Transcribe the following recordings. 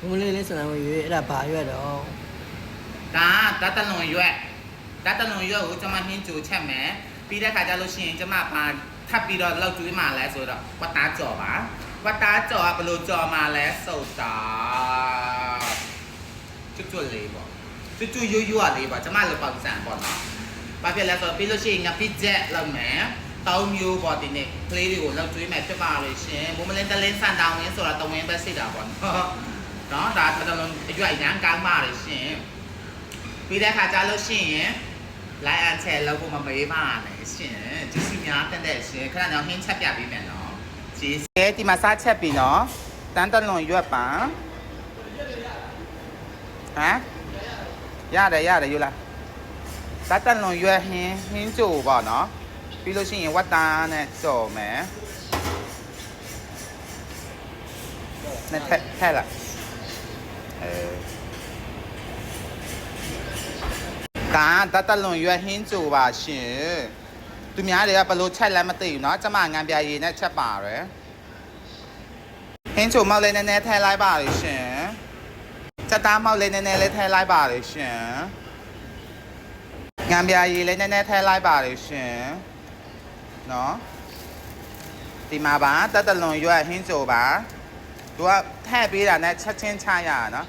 ဘုံလေးလေးစံဝင်ရွေးအဲ့ဒါဘာရွက်တော့ဒါတတ်တလွန်ရွက်တတ်တလွန်ရွက်ကိုကျွန်မဟင်းကြိုချက်မယ်ပြီးတဲ့ခါကျလို့ရှိရင်ကျွန်မပါထပ်ပြီးတော့လောက်ကျွေးမှလဲဆိုတော့ဝတ်သားကြော်ပါဝတ်သားကြော်ကဘယ်လိုကြော်မှလဲစုတ်တာကျွတ်ကျွတ်လေးပေါ့ကျွတ်ကျွတ်ရွရွလေးပေါ့ကျွန်မလည်းပေါက်စံပေါ့နော်ဘာဖြစ်လဲဆိုတော့ပြီးလို့ရှိရင်ငါပိချက်လောက်မယ်တောင်းမျိုးပေါ့ဒီနေ့ကလေးတွေကိုလောက်ကျွေးမယ်ဖြစ်ပါလို့ရှင်ဘုမလင်းတလင်းဆန်တောင်းရင်းဆိုတော့တဝင်းပဲစိတ်တာပေါ့နော် နော်ဒါတလုံးအရွက်ရမ်းကောင်းပါလို့ရှင်ပြီးတဲ့ခါကျလို့ရှိရင်လိုက်အန်ချဲလောက်ဖို့မမေးပါနဲ့ရှင်ဒီစီများတက်တဲ့ရှင်ခဏတော့ဟင်းချက်ပြပေးမယ်နော်ဂျီစဲဒီမှာစားချက်ပြီနော်တန်းတလွန်ရွက်ပါဟမ်ရတယ်ရတယ်ယူလာတန်းတလွန်ရွက်ဟင်းဟင်းကြိုပေါ့နော်ပြီးလို့ရှိရင်ဝတ်သားနဲ့ကြော်မယ်နဲ့ထက်ထက်လာ အဲ ဒါတတ်တလွန်ရွက်ဟင်းကြိုပါရှင်သူများတွေကဘလို့ချက်လဲမသိဘူးเนาะကျမငံပြရည်နဲ့ချက်ပါရယ်ဟင်းကြိုမောက်လေးနည်းနည်းထည့်လိုက်ပါလေရှင်ချက်သားမောက်လေးနည်းနည်းလေးထည့်လိုက်ပါလေရှင်ငံပြရည်လေးနည်းနည်းထည့်လိုက်ပါလေရှင်เนาะဒီမှာပါတတ်တလွန်ရွက်ဟင်းကြိုပါသူကထည့်ပေးတာနဲ့ချက်ချင်းချရတာเนาะ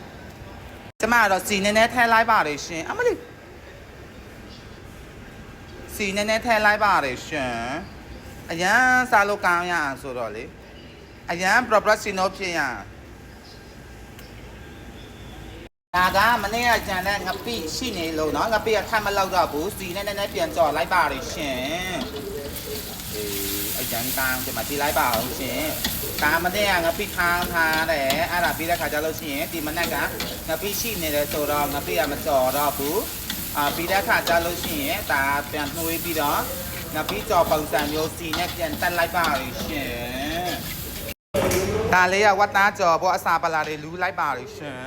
ကျမကတော့စီနည်းနည်းထည့်လိုက်ပါလေရှင်အမလေး စီနည်းနည်းထည့်လိုက်ပါတယ်ရှင်အရန်စားလို့ကောင်းရအောင်ဆိုတော့လေအရန် proportional ဖြစ်ရအောင်ဒါကမနေ့ကကြံတဲ့ငပိရှိနေလို့เนาะငပိကခတ်မလောက်တော့ဘူးစီနဲ့နည်းနည်းပြန်ကြော်လိုက်ပါတယ်ရှင် အေးအရန်ကောင်းဒီမှာတီးလိုက်ပါအောင်ရှင်ဒါမနေ့ကငပိထောင်းထားတယ်အဲ့ဒါပြီးတဲ့ခါကျလို့ရှိရင်ဒီမနေ့ကငပိရှိနေတယ်ဆိုတော့ငပိကမကြော်တော့ဘူးအာပြီးတဲ့အခါကျလို့ရှိရင်ဒါပြန်နှွေးပြီးတော့ငါပြီးကြော်ပုံစံမျိုးစီနဲ့ပြန်တက်လိုက်ပါလိမ့်ရှင်ဒါလေးကဝတ်သားကြော်ပေါ့အစာပလာတွေလူးလိုက်ပါလိမ့်ရှင်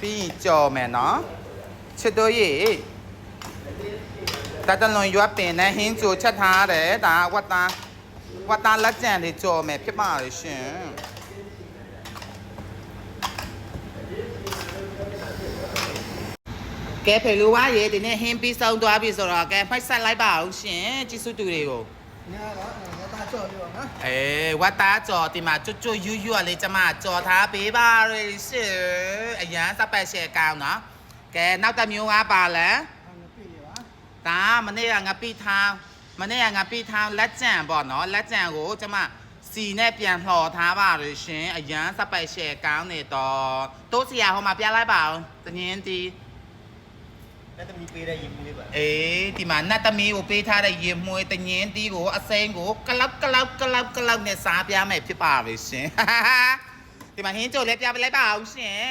ပြီးရင်ကြော်မယ်နော်ချစ်တို့ရေတတလွန်ရွက်ပင်နဲ့ဟင်းကြိုချက်ထားတယ်ဒါဝတ်သား ဝတ်သားလက်ကြံတွေကြော်မယ်ဖြစ်ပါလိမ့်ရှင်ကဲဖေလူဝါရေဒီနေ့ဟင်းပြီးဆုံးသွားပြီဆိုတော့ကဲဖိုက်ဆက်လိုက်ပါအောင်ရှင်ကြည့်စုတူတွေကိုညာတော့ငါသားကြော်ပြောနော်အေးဝတ်သားကြော်ဒီမှာကျွတ်ကျွတ်ယူယူလေးကျမကြော်ထားပေးပါရရှင်အရန်စပက်ရှယ်ကောင်းနော်ကဲနောက်တစ်မျိုးကပါလဲငါပြည့်လေပါဒါမနေ့ကငါပြီးထား မနေ့ကငါပြီးထားလက်ကြံပေါ့နော်လက်ကြံကိုကျမစီနဲ့ပြန်လှော်ထားပါရရှင်အရန်စပက်ရှယ်ကောင်းနေတော့တိုးစီယာဟိုမှာပြလိုက်ပါအောင်တငင်းတီးလက်သမီးပေးတဲ့ရင်မူလေးပါအေးဒီမှာနတ်သမီးကိုပေးထားတဲ့ရေမွေးတငင်းတီးကိုအစိမ်းကိုကလောက်ကလောက်ကလောက်ကလောက်နဲ့စားပြမယ်ဖြစ်ပါပဲရှင်ဒီမှာဟင်းကြိုလည်းပြပလိုက်ပါအောင်ရှင်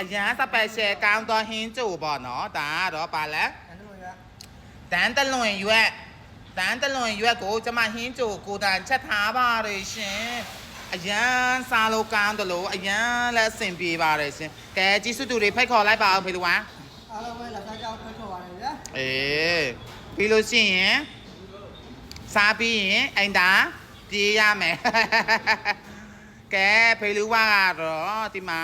အရန်စပယ်ရှယ်ကောင်းသောဟင်းကြိုပေါ့နော်ဒါကတော့ပါလဲအဲ့လိုရတန်းတလွန်ရွက် တန်းတလွန်ရွက်ကိုကျမဟင်းကြိုကိုတန်ချက်ထားပါရရှင်အရန်စားလို့ကောင်းတယ်လို့အရန်လည်းအဆင်ပြေပါတယ်ရှင်ကဲကြည့်စုသူတွေဖိတ်ခေါ်လိုက်ပါအောင်ဖေလူဝါအားလုံးပဲလက်စားကြောက်ထွက်ထွက်ပါတယ်ဗျာအေးပြီးလို့ရှိရင်စားပြီးရင်အိမ်သာပြေးရမယ်ကဲဖေလူဝါကတော့ဒီမှာ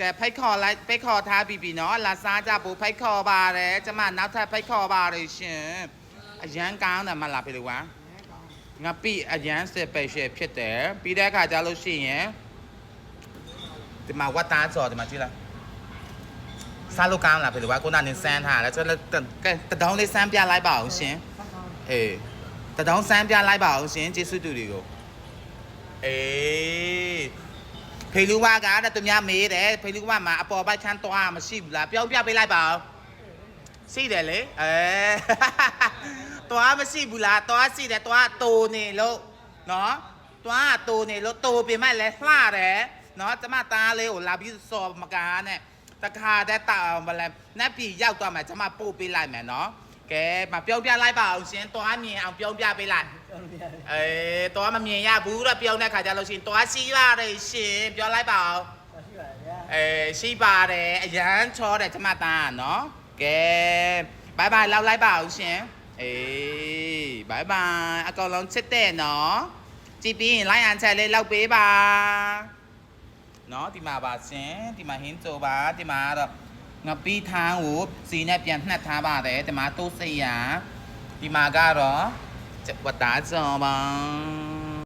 ကဲဖိတ်ခေါ်လိုက်ဖိတ်ခေါ်ထားပြီးပြီနော်လာစားကြဖို့ဖိတ်ခေါ်ပါတယ်ကျမနောက်ထပ်ဖိတ်ခေါ်ပါတယ်ရှင် အရန်ကောင်းတယ်မလားဖေလူဝါငါပြီအရန်စပယ်ရှယ်ဖြစ်တယ်ပြီးတဲ့အခါကျလို့ရှိရင်ဒီမှာဝတ်သားစော်ဒီမှာကြည့်လားစားလို့ကောင်းလားဖေလို့ကွာကိုနာနေစမ်းထားတယ်ဆိုတော့ကဲတဒေါင်းလေးစမ်းပြလိုက်ပါအောင်ရှင်အေးတဒေါင်းစမ်းပြလိုက်ပါအောင်ရှင်ကျေးဇူးတူတွေကိုအေးဖေလူဝါကတဲ့သူများမေးတယ်ဖေလူဝါမှာအပေါ်ဘက်ချမ်းသွားမရှိဘူးလားပြောင်းပြပေးလိုက်ပါအောင်ရှိတယ်လေအဲ သွားမရှိဘူးလားသွားရှိတယ်သွားတိုးနေလို့နော်သွားတိုးနေလို့တိုးပြင်မဲ့လဲလှတယ်နော်ကျမသားလေးကိုလာပြီးစော်မကားနဲ့တခါတည်းတောက်မလဲနတ်ပြည်ရောက်သွားမှကျွန်မပို့ပေးလိုက်မယ်နော်ကဲမပြောပြလိုက်ပါအောင်ရှင်တွားမြင်အောင်ပြောပြပေးလိုက်ကြော်လို့ရတယ်အေးတွားမမြင်ရဘူးတော့ပြောတဲ့ခါကျလို့ရှိရင်တွားရှိရတယ်ရှင်ပြောလိုက်ပါအောင်ရှိပါတယ်ဗျာအေးရှိပါတယ်အရန်ချောတယ်ကျွန်မသားကနော်ကဲဘိုင်ဘိုင်လောက်လိုက်ပါအောင်ရှင် အေးဘိုင်ဘိုင်အကောင်လုံးချစ်တဲ့နော်ကြည့်ပြီးရင်လိုက်အန်ချက်လေးလောက်ပေးပါနော်ဒီမှာပါရှင်ဒီမှာဟင်းကြိုပါဒီမှာကတော့ငပိထန်းကိုစီနဲ့ပြန်နှက်ထားပါတယ်ဒီမှာတိုးစိတ်ရဒီမှာကတော့ဝတ်သားကြော်ပါ